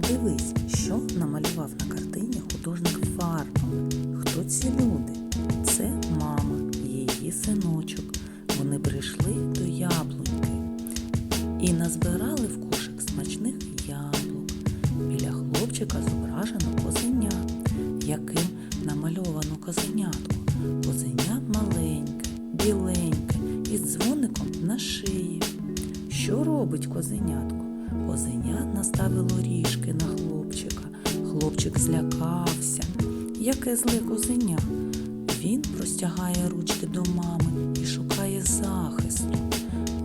Подивись, що намалював на картині художник фарбами. Хто ці люди? Це мама її синочок. Вони прийшли до яблуньки і назбирали в кошик смачних яблук. Біля хлопчика зображено козеня, яким намальовано козенятко. Козеня маленьке, біленьке, із дзвоником на шиї. Що робить козенятко? Козеня наставило ріжки на хлопчика. Хлопчик злякався. Яке зле козеня. Він простягає ручки до мами і шукає захисту.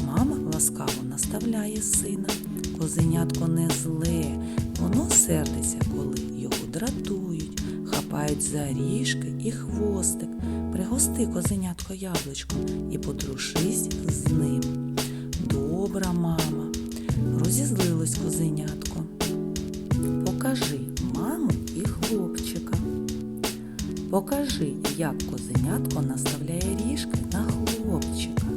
Мама ласкаво наставляє сина. Козенятко не зле, воно сердиться, коли його дратують, хапають за ріжки і хвостик. Пригости козенятко яблучком і подружись з ним. Добра мама, розізлилось козенятко. Покажи маму і хлопчика. Покажи, як козенятко наставляє ріжки на хлопчика.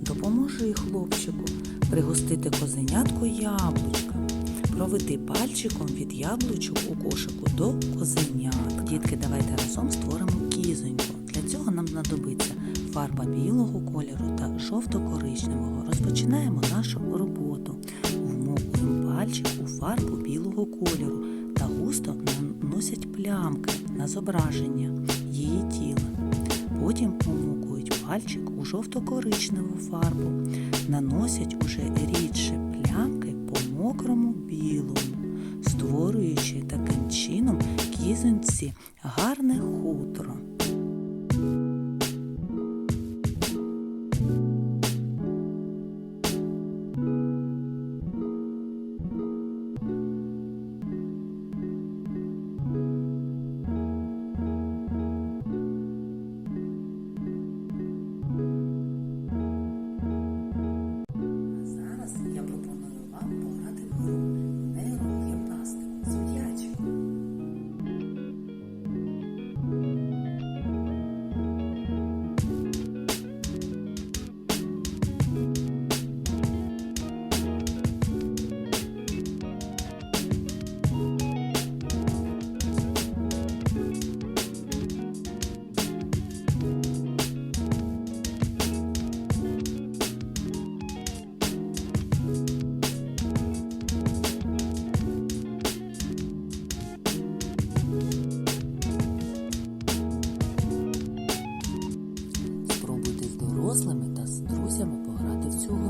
Допоможи хлопчику пригостити козенятко яблучками. Проведи пальчиком від яблучок у кошику до козенят. Дітки, давайте разом створимо кізоньку. Для цього нам знадобиться фарба білого кольору та жовто-коричневого. Розпочинаємо нашу роботу. Фарбу білого кольору та густо наносять плямки на зображення її тіла. Потім помокують пальчик у жовто-коричневу фарбу, наносять уже рідше плямки по мокрому білому, створюючи таким чином кізонці гарне хутро. Дорослими та з друзями пограти в цю гру.